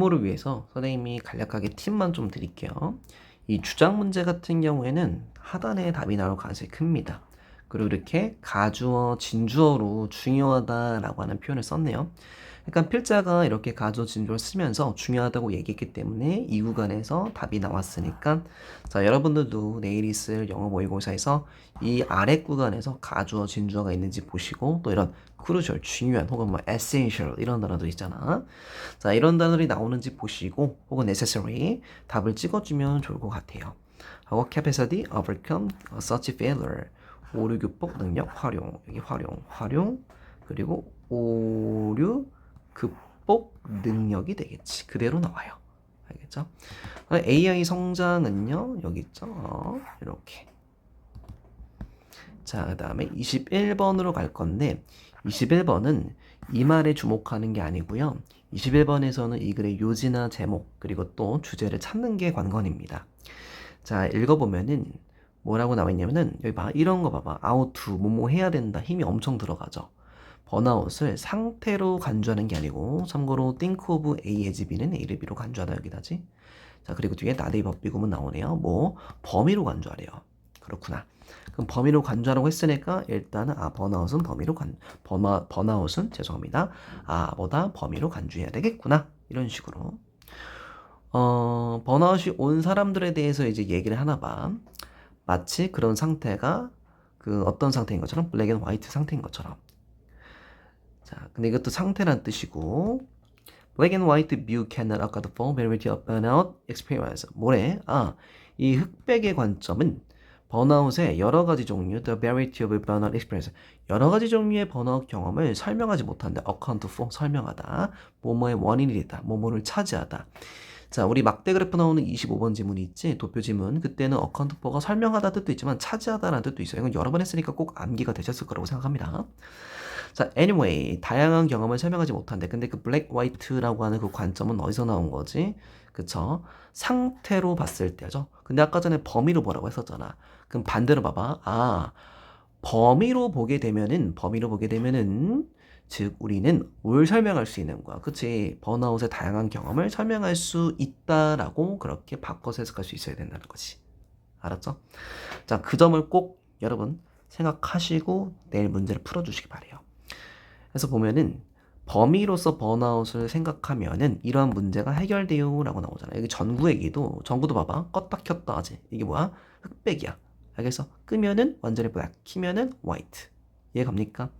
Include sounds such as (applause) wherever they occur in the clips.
응모를 위해서 선생님이 간략하게 팁만 좀 드릴게요. 이 주장 문제 같은 경우에는 하단에 답이 나올 가능성이 큽니다. 그리고 이렇게 가주어, 진주어로 중요하다라고 하는 표현을 썼네요. 그러니까 필자가 이렇게 가주어, 진주어를 쓰면서 중요하다고 얘기했기 때문에 이 구간에서 답이 나왔으니까 자 여러분들도 내일 있을 영어 모의고사에서 이 아래 구간에서 가주어, 진주어가 있는지 보시고 또 이런 crucial, 중요한 혹은 뭐 essential 이런 단어들 있잖아. 자 이런 단어들이 나오는지 보시고 혹은 necessary 답을 찍어주면 좋을 것 같아요. 하고 capacity, overcome, such failure 오류 극복 능력 활용 여기 활용 활용 그리고 오류 극복 능력이 되겠지. 그대로 나와요. 알겠죠? AI 성장은요? 여기 있죠? 어, 이렇게. 자 그 다음에 21번으로 갈 건데 21번은 이 말에 주목하는 게 아니고요. 21번에서는 이 글의 요지나 제목 그리고 또 주제를 찾는 게 관건입니다. 자 읽어보면은 뭐라고 나와 있냐면은 여기 봐. 이런 거 봐봐. 아웃투 뭐뭐 해야 된다. 힘이 엄청 들어가죠 번아웃을 상태로 간주하는 게 아니고 참고로 think of A as B는 A를 B로 간주하다 여기다지. 자 그리고 뒤에 나데이 법비구문 나오네요. 뭐? 범위로 간주하래요. 그렇구나. 그럼 범위로 간주하라고 했으니까 일단은 아 번아웃은 범위로 간 번아, 번아웃은 죄송합니다. 아 보다 범위로 간주해야 되겠구나. 이런 식으로. 어 번아웃이 온 사람들에 대해서 이제 얘기를 하나 봐. 마치 그런 상태가 그 어떤 상태인 것처럼 블랙 앤 화이트 상태인 것처럼 자 근데 이것도 상태란 뜻이고 black and white view cannot account for variety of burnout experience 뭐래? 아 이 흑백의 관점은 번아웃의 여러 가지 종류 the variety of burnout experience 여러 가지 종류의 번아웃 경험을 설명하지 못한다 account for 설명하다 뭐뭐의 원인이 되다 뭐뭐를 차지하다 자, 우리 막대 그래프 나오는 25번 지문이 있지? 도표 지문. 그때는 어카운트 포가 설명하다 뜻도 있지만 차지하다라는 뜻도 있어요. 이건 여러 번 했으니까 꼭 암기가 되셨을 거라고 생각합니다. 자, anyway, 다양한 경험을 설명하지 못한데, 근데 그 블랙 화이트라고 하는 그 관점은 어디서 나온 거지? 그쵸? 상태로 봤을 때죠. 근데 아까 전에 범위로 보라고 했었잖아. 그럼 반대로 봐봐. 아, 범위로 보게 되면은, 범위로 보게 되면은, 즉 우리는 뭘 설명할 수 있는 거야. 그치? 번아웃의 다양한 경험을 설명할 수 있다라고 그렇게 바꿔서 해석할 수 있어야 된다는 거지. 알았죠? 자, 그 점을 꼭 여러분 생각하시고 내일 문제를 풀어주시기 바래요. 그래서 보면은 범위로서 번아웃을 생각하면은 이러한 문제가 해결돼요라고 나오잖아. 여기 전구 얘기도 전구도 봐봐. 껐다 켰다 하지. 이게 뭐야? 흑백이야. 알겠어? 끄면은 완전히 블랙, 키면은 화이트. 이해 갑니까?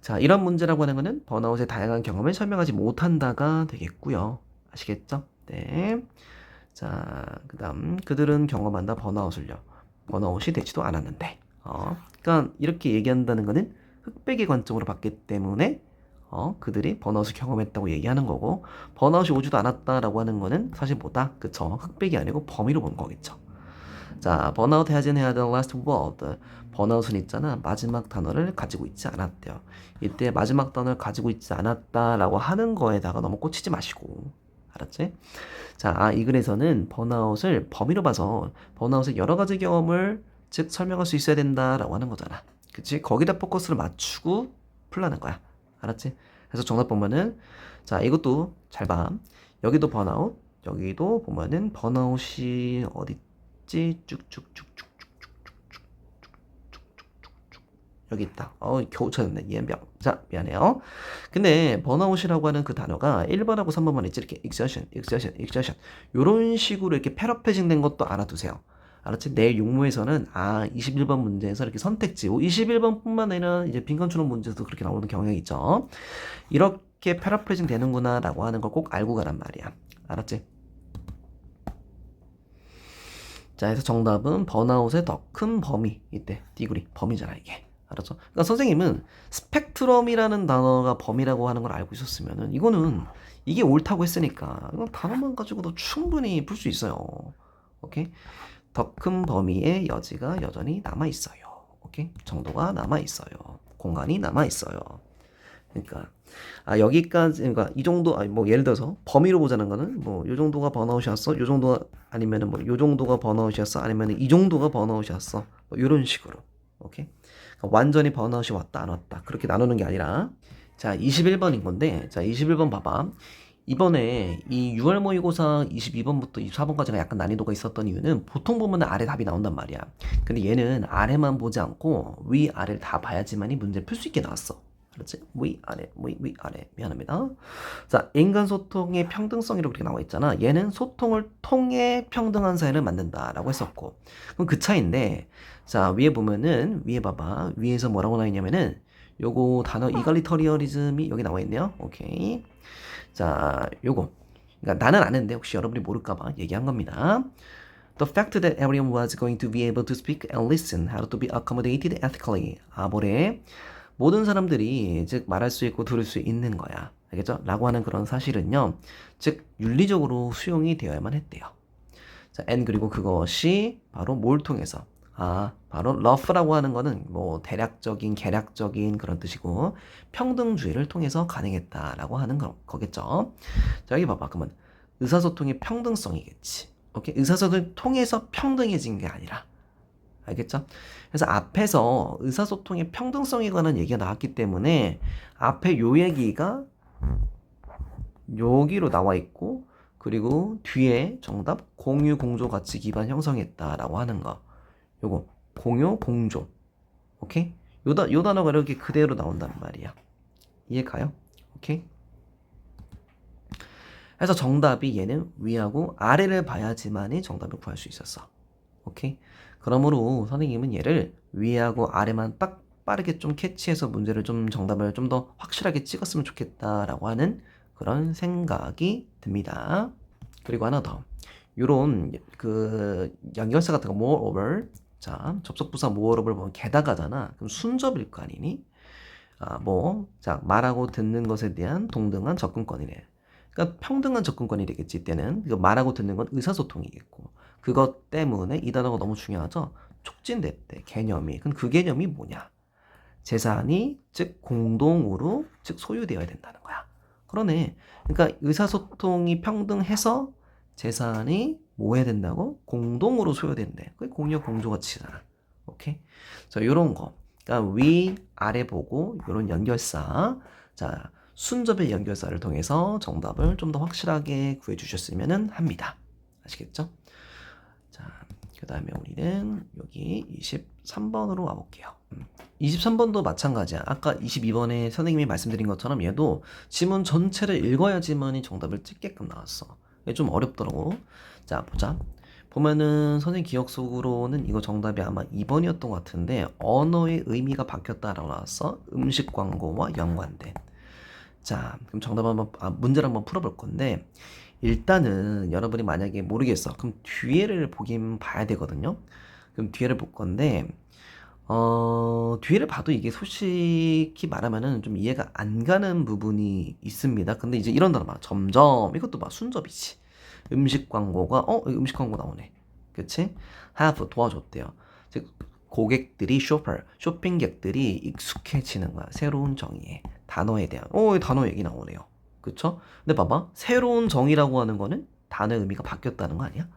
자, 이런 문제라고 하는 것은 번아웃의 다양한 경험을 설명하지 못한다가 되겠고요. 아시겠죠? 네. 자, 그 다음, 그들은 경험한다 번아웃을요. 번아웃이 되지도 않았는데. 어, 그러니까 이렇게 얘기한다는 것은 흑백의 관점으로 봤기 때문에 어, 그들이 번아웃을 경험했다고 얘기하는 거고 번아웃이 오지도 않았다라고 하는 거는 사실 뭐다? 그쵸? 흑백이 아니고 범위로 본 거겠죠. 자, 번아웃 hasn't had a last word. 번아웃은 있잖아. 마지막 단어를 가지고 있지 않았대요. 이때 마지막 단어를 가지고 있지 않았다라고 하는 거에다가 너무 꽂히지 마시고. 알았지? 자, 아, 이 글에서는 번아웃을 범위로 봐서 번아웃의 여러 가지 경험을 즉 설명할 수 있어야 된다라고 하는 거잖아. 그치? 거기다 포커스를 맞추고 풀라는 거야. 알았지? 그래서 정답 보면은 자, 이것도 잘 봐. 여기도 번아웃, 여기도 보면은 번아웃이 어디 있지? 쭉쭉쭉쭉쭉쭉쭉쭉쭉쭉쭉쭉 여기 있다. 어, 겨우 찾았네. 이해병. 자, 미안해요. 근데 번아웃이라고 하는 그 단어가 1번하고 3번만 있지. 이렇게 exertion, exertion, exertion. 요런 식으로 이렇게 패러페징 된 것도 알아두세요. 알았지? 내일 용모에서는 아 21번 문제에서 이렇게 선택지 21번뿐만 아니라 이제 빈칸추론 문제도 그렇게 나오는 경향이 있죠. 이렇게 패러프레징 되는구나라고 하는 걸 꼭 알고 가란 말이야. 알았지? 자, 그래서 정답은 번아웃의 더 큰 범위 이때 띠구리 범위잖아 이게. 알았죠? 그러니까 선생님은 스펙트럼이라는 단어가 범위라고 하는 걸 알고 있었으면은 이거는 이게 옳다고 했으니까 이건 단어만 가지고도 충분히 풀 수 있어요. 오케이? 더 큰 범위의 여지가 여전히 남아 있어요. 오케이? 정도가 남아 있어요. 공간이 남아 있어요. 그러니까 아 여기까지 그러니까 이 정도 아니 뭐 예를 들어서 범위로 보자는 거는 뭐 요 정도가 번아웃이었어. 요 정도가 아니면은 뭐 요 정도가 번아웃이었어. 아니면은 이 정도가 번아웃이었어. 뭐 요런 식으로. 오케이? 그러니까 완전히 번아웃이 왔다 안 왔다. 그렇게 나누는 게 아니라 자, 21번인 건데, 자, 21번 봐봐. 이번에 이 6월 모의고사 22번부터 24번까지가 약간 난이도가 있었던 이유는 보통 보면 아래 답이 나온단 말이야. 근데 얘는 아래만 보지 않고 위, 아래를 다 봐야지만이 문제를 풀 수 있게 나왔어. 그렇지? 위, 아래, 위, 위, 아래. 미안합니다. 자, 인간 소통의 평등성이라고 이렇게 나와 있잖아. 얘는 소통을 통해 평등한 사회를 만든다라고 했었고. 그럼 그 차이인데, 자, 위에 보면은, 위에 봐봐. 위에서 뭐라고 나와 있냐면은, 요거 단어 이갈리터리어리즘이 여기 나와 있네요. 오케이. 자, 요거. 그러니까 나는 아는데 혹시 여러분이 모를까봐 얘기한 겁니다. The fact that everyone was going to be able to speak and listen had to be accommodated ethically. 아, 뭐래? 모든 사람들이 즉 말할 수 있고 들을 수 있는 거야. 알겠죠? 라고 하는 그런 사실은요. 즉 윤리적으로 수용이 되어야만 했대요. 자, and 그리고 그것이 바로 뭘 통해서 아, 바로 러프라고 하는 거는 뭐 대략적인 개략적인 그런 뜻이고 평등주의를 통해서 가능했다라고 하는 거, 거겠죠. 자, 여기 봐봐. 그러면 의사소통의 평등성이겠지. 오케이? 의사소통을 통해서 평등해진 게 아니라 알겠죠? 그래서 앞에서 의사소통의 평등성에 관한 얘기가 나왔기 때문에 앞에 요 얘기가 여기로 나와 있고 그리고 뒤에 정답 공유 공조 가치 기반 형성했다라고 하는 거. 요거 공유 공조. 오케이? 요, 다, 요 단어가 이렇게 그대로 나온단 말이야. 이해 가요? 오케이? 그래서 정답이 얘는 위하고 아래를 봐야지만이 정답을 구할 수 있었어. 오케이? 그러므로 선생님은 얘를 위하고 아래만 딱 빠르게 좀 캐치해서 문제를 좀 정답을 좀 더 확실하게 찍었으면 좋겠다라고 하는 그런 생각이 듭니다. 그리고 하나 더. 요런 그 연결사 같은 거 moreover 자 접속부사 moreover 보면 게다가잖아. 그럼 순접일 거 아니니? 아, 뭐, 자, 말하고 듣는 것에 대한 동등한 접근권이네. 그러니까 평등한 접근권이 되겠지, 이때는. 그 말하고 듣는 건 의사소통이겠고. 그것 때문에 이 단어가 너무 중요하죠? 촉진됐대, 개념이. 그럼 그 개념이 뭐냐? 재산이, 즉, 공동으로, 즉, 소유되어야 된다는 거야. 그러네. 그러니까 의사소통이 평등해서 재산이 뭐 해야 된다고? 공동으로 소유된대. 그게 공유 공조 가치잖아. 오케이? 자, 요런 거. 그러니까 위, 아래 보고 요런 연결사. 자, 순접의 연결사를 통해서 정답을 좀 더 확실하게 구해 주셨으면 합니다. 아시겠죠? 자, 그 다음에 우리는 여기 23번으로 와 볼게요. 23번도 마찬가지야. 아까 22번에 선생님이 말씀드린 것처럼 얘도 지문 전체를 읽어야지만이 정답을 찍게끔 나왔어. 좀 어렵더라고. 자, 보자. 보면은 선생님 기억 속으로는 이거 정답이 아마 2번이었던 것 같은데 언어의 의미가 바뀌었다라고 나왔어. 음식 광고와 연관된. 자, 그럼 정답 한번 아, 문제를 한번 풀어볼 건데 일단은 여러분이 만약에 모르겠어. 그럼 뒤에를 보긴 봐야 되거든요. 그럼 뒤에를 볼 건데 어, 뒤에를 봐도 이게 솔직히 말하면은 좀 이해가 안 가는 부분이 있습니다. 근데 이제 이런 단어 봐. 점점 이것도 봐. 순접이지. 음식 광고가 어 음식 광고 나오네. 그치? have 도와줬대요. 즉 고객들이 쇼퍼 쇼핑객들이 익숙해지는 거야. 새로운 정의에 단어에 대한 어 여기 단어 얘기 나오네요. 그쵸? 근데 봐봐 새로운 정의라고 하는 거는 단어의 의미가 바뀌었다는 거 아니야?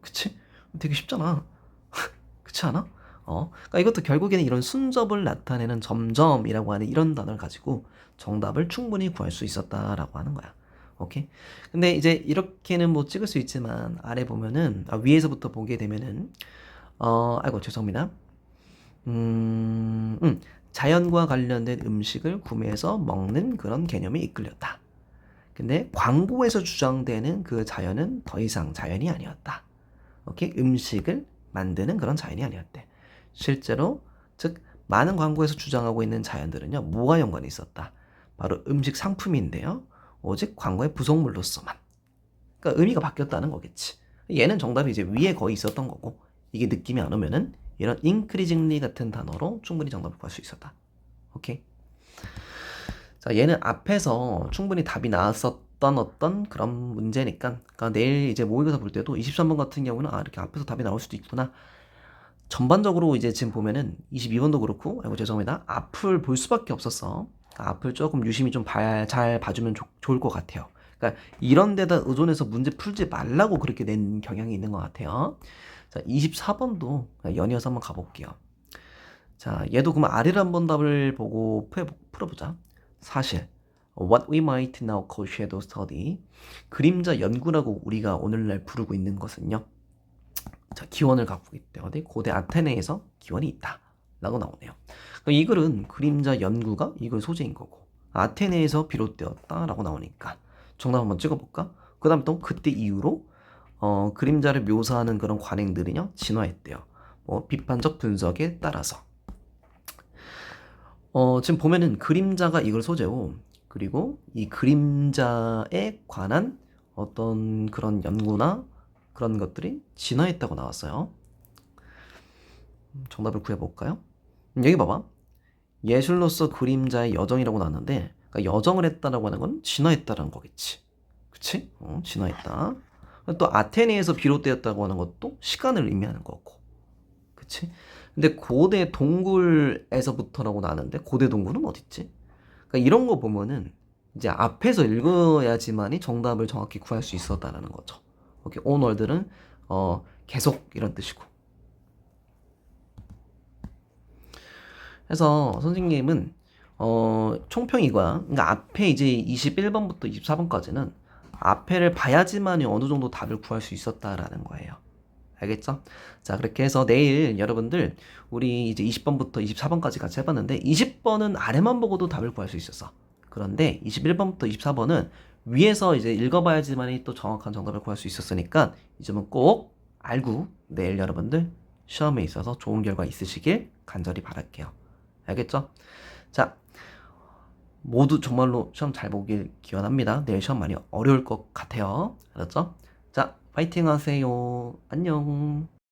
그치? 되게 쉽잖아. (laughs) 그렇지 않아? 어, 그러니까 이것도 결국에는 이런 순접을 나타내는 점점이라고 하는 이런 단어를 가지고 정답을 충분히 구할 수 있었다라고 하는 거야. 오케이? 근데 이제 이렇게는 뭐 찍을 수 있지만 아래 보면은 아, 위에서부터 보게 되면은 어, 아이고 죄송합니다. 음, 음, 자연과 관련된 음식을 구매해서 먹는 그런 개념이 이끌렸다. 근데 광고에서 주장되는 그 자연은 더 이상 자연이 아니었다. 오케이? 음식을 만드는 그런 자연이 아니었대. 실제로 즉 많은 광고에서 주장하고 있는 자연들은요 뭐가 연관이 있었다? 바로 음식 상품인데요. 오직 광고의 부속물로서만. 그러니까 의미가 바뀌었다는 거겠지. 얘는 정답이 이제 위에 거의 있었던 거고 이게 느낌이 안 오면은 이런 increasingly 같은 단어로 충분히 정답을 구할 수 있었다. 오케이? 자 얘는 앞에서 충분히 답이 나왔었던 어떤 그런 문제니까 그러니까 내일 이제 모의고사 볼 때도 23번 같은 경우는 아 이렇게 앞에서 답이 나올 수도 있구나 전반적으로 이제 지금 보면은 22번도 그렇고, 아이고 죄송합니다. 앞을 볼 수밖에 없었어. 앞을 조금 유심히 좀 잘 봐주면 조, 좋을 것 같아요. 그러니까 이런 데다 의존해서 문제 풀지 말라고 그렇게 낸 경향이 있는 것 같아요. 자, 24번도 연이어서 한번 가볼게요. 자, 얘도 그럼 아래를 한번 답을 보고 풀어보자. 사실 what we might now call shadow study 그림자 연구라고 우리가 오늘날 부르고 있는 것은요. 자, 기원을 갖고 있대. 어디? 고대 아테네에서 기원이 있다. 라고 나오네요. 이 글은 그림자 연구가 이글 소재인 거고 아테네에서 비롯되었다 라고 나오니까 정답 한번 찍어볼까? 그 다음 또 그때 이후로 어, 그림자를 묘사하는 그런 관행들이요 진화했대요. 뭐 비판적 분석에 따라서 어, 지금 보면은 그림자가 이걸 소재고 그리고 이 그림자에 관한 어떤 그런 연구나 그런 것들이 진화했다고 나왔어요. 음, 정답을 구해볼까요? 음, 여기 봐봐. 예술로서 그림자의 여정이라고 나왔는데 그러니까 여정을 했다라고 하는 건 진화했다라는 거겠지. 그치? 어, 진화했다. 또 아테네에서 비롯되었다고 하는 것도 시간을 의미하는 거고. 그치? 근데 고대 동굴에서부터라고 나는데 고대 동굴은 어딨지? 그러니까 이런 거 보면은 이제 앞에서 읽어야지만이 정답을 정확히 구할 수 있었다라는 거죠. 오케이, onward는 어 계속 이런 뜻이고. 그래서 선생님은 어 총평이가 그러니까 앞에 이제 21번부터 24번까지는 앞에를 봐야지만이 어느 정도 답을 구할 수 있었다라는 거예요. 알겠죠? 자, 그렇게 해서 내일 여러분들 우리 이제 20번부터 24번까지 같이 해봤는데 20번은 아래만 보고도 답을 구할 수 있었어. 그런데 21번부터 24번은 위에서 이제 읽어봐야지만이 또 정확한 정답을 구할 수 있었으니까 이 점은 꼭 알고 내일 여러분들 시험에 있어서 좋은 결과 있으시길 간절히 바랄게요. 알겠죠? 자, 모두 정말로 시험 잘 보길 기원합니다. 내일 시험 많이 어려울 것 같아요. 알았죠? 자, 파이팅 하세요. 안녕.